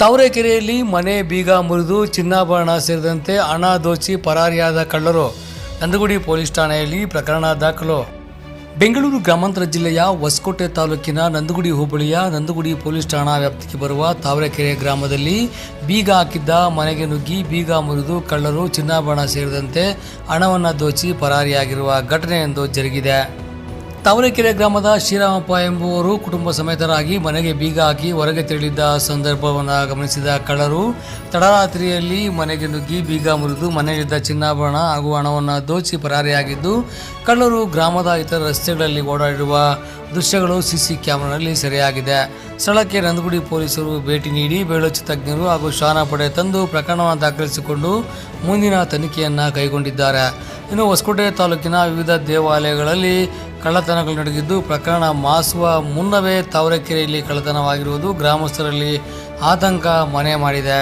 ತಾವರೆಕೆರೆಯಲ್ಲಿ ಮನೆ ಬೀಗ ಮುರಿದು ಚಿನ್ನಾಭರಣ ಸೇರಿದಂತೆ ಹಣ ದೋಚಿ ಪರಾರಿಯಾದ ಕಳ್ಳರು ನಂದಗುಡಿ ಪೊಲೀಸ್ ಠಾಣೆಯಲ್ಲಿ ಪ್ರಕರಣ ದಾಖಲು. ಬೆಂಗಳೂರು ಗ್ರಾಮಾಂತರ ಜಿಲ್ಲೆಯ ಹೊಸಕೋಟೆ ತಾಲೂಕಿನ ನಂದಗುಡಿ ಹೋಬಳಿಯ ನಂದಗುಡಿ ಪೊಲೀಸ್ ಠಾಣಾ ವ್ಯಾಪ್ತಿಗೆ ಬರುವ ತಾವರೆಕೆರೆ ಗ್ರಾಮದಲ್ಲಿ ಬೀಗ ಹಾಕಿದ್ದ ಮನೆಗೆ ನುಗ್ಗಿ ಬೀಗ ಮುರಿದು ಕಳ್ಳರು ಚಿನ್ನಾಭರಣ ಸೇರಿದಂತೆ ಹಣವನ್ನು ದೋಚಿ ಪರಾರಿಯಾಗಿರುವ ಘಟನೆಯೊಂದು ಜರುಗಿದೆ. ತಾವರೆಕೆರೆ ಗ್ರಾಮದ ಶ್ರೀರಾಮಪ್ಪ ಎಂಬುವರು ಕುಟುಂಬ ಸಮೇತರಾಗಿ ಮನೆಗೆ ಬೀಗ ಹಾಕಿ ಹೊರಗೆ ತೆರಳಿದ್ದ ಸಂದರ್ಭವನ್ನು ಗಮನಿಸಿದ ಕಳ್ಳರು, ತಡರಾತ್ರಿಯಲ್ಲಿ ಮನೆಗೆ ನುಗ್ಗಿ ಬೀಗ ಮುರಿದು ಮನೆಯಲ್ಲಿದ್ದ ಚಿನ್ನಾಭರಣ ಹಾಗೂ ಹಣವನ್ನು ದೋಚಿ ಪರಾರಿಯಾಗಿದ್ದು, ಕಳ್ಳರು ಗ್ರಾಮದ ಇತರ ರಸ್ತೆಗಳಲ್ಲಿ ಓಡಾಡಿರುವ ದೃಶ್ಯಗಳು ಸಿಸಿ ಕ್ಯಾಮೆರಾದಲ್ಲಿ ಸೆರೆಯಾಗಿದೆ. ಸ್ಥಳಕ್ಕೆ ನಂದಗುಡಿ ಪೊಲೀಸರು ಭೇಟಿ ನೀಡಿ ಬೆಳಚು ತಜ್ಞರು ಹಾಗೂ ಶ್ವಾನ ಪಡೆ ತಂದು ಪ್ರಕರಣವನ್ನು ದಾಖಲಿಸಿಕೊಂಡು ಮುಂದಿನ ತನಿಖೆಯನ್ನು ಕೈಗೊಂಡಿದ್ದಾರೆ. ಇನ್ನು ಹೊಸಕೋಟೆ ತಾಲೂಕಿನ ವಿವಿಧ ದೇವಾಲಯಗಳಲ್ಲಿ ಕಳ್ಳತನಗಳು ನಡೆದಿದ್ದು, ಪ್ರಕರಣ ಮಾಸುವ ಮುನ್ನವೇ ತಾವರೆಕೆರೆಯಲ್ಲಿ ಕಳ್ಳತನವಾಗಿರುವುದು ಗ್ರಾಮಸ್ಥರಲ್ಲಿ ಆತಂಕ ಮನೆ ಮಾಡಿದೆ.